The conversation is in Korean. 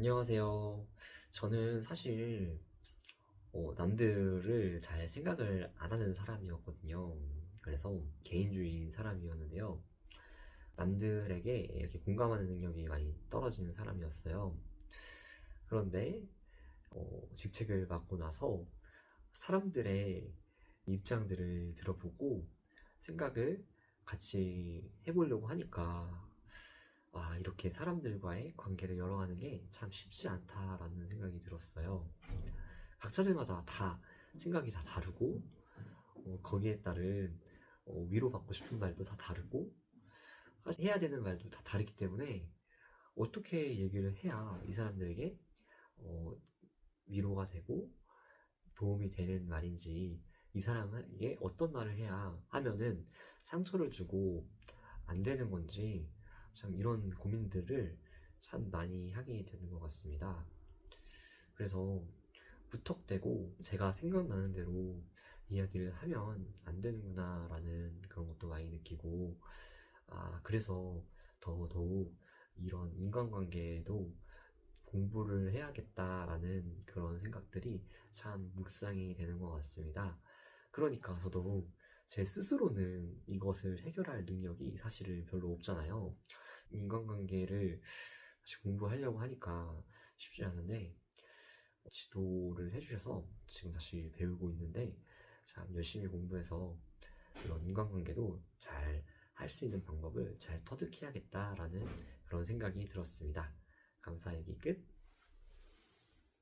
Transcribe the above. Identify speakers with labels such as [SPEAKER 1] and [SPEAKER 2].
[SPEAKER 1] 안녕하세요. 저는 사실 어, 남들을 잘 생각을 안 하는 사람이었거든요. 그래서 개인주의인 사람이었는데요. 남들에게 이렇게 공감하는 능력이 많이 떨어지는 사람이었어요. 그런데 어, 직책을 맡고 나서 사람들의 입장들을 들어보고 생각을 같이 해보려고 하니까 아, 이렇게 사람들과의 관계를 열어가는 게 참 쉽지 않다라는 생각이 들었어요. 각자들마다 다 생각이 다 다르고, 어, 거기에 따른 어, 위로받고 싶은 말도 다 다르고, 해야 되는 말도 다 다르기 때문에 어떻게 얘기를 해야 이 사람들에게 어, 위로가 되고 도움이 되는 말인지 이 사람에게 어떤 말을 해야 하면은 상처를 주고 안 되는 건지 참 이런 고민들을 참 많이 하게 되는 것 같습니다. 그래서 무턱대고 제가 생각나는 대로 이야기를 하면 안 되는구나라는 그런 것도 많이 느끼고, 아, 그래서 더 더욱 이런 인간관계에도 공부를 해야겠다라는 그런 생각들이 참 묵상이 되는 것 같습니다. 그러니까 저도 제 스스로는 이것을 해결할 능력이 사실은 별로 없잖아요. 인간관계를 다시 공부하려고 하니까 쉽지 않은데, 지도를 해주셔서 지금 다시 배우고 있는데, 참 열심히 공부해서 이런 인간관계도 잘 할 수 있는 방법을 잘 터득해야겠다라는 그런 생각이 들었습니다. 감사 얘기 끝.